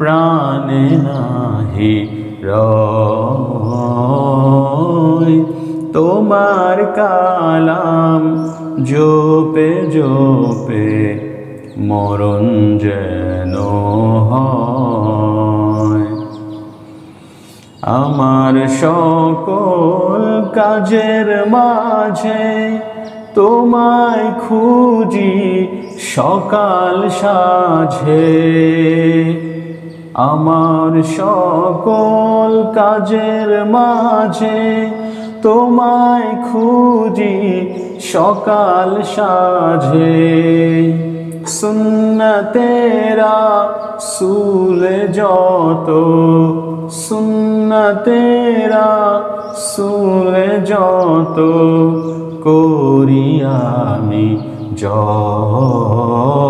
প্রাণে নাহি রয়। তোমার কালাম জোপে জোপে মরণ যেন আমার সকল কাজের মাঝে তোমায় খুঁজি সকাল সাঝে। আমার সকল কাজের মাঝে তোমায় খুঁজি সকাল সাঝে। সুন্নতেরা সুলে যত সুন্নতেরা সুলে যত করি আমি জয়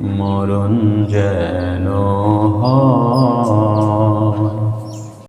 মরণ যেন হয়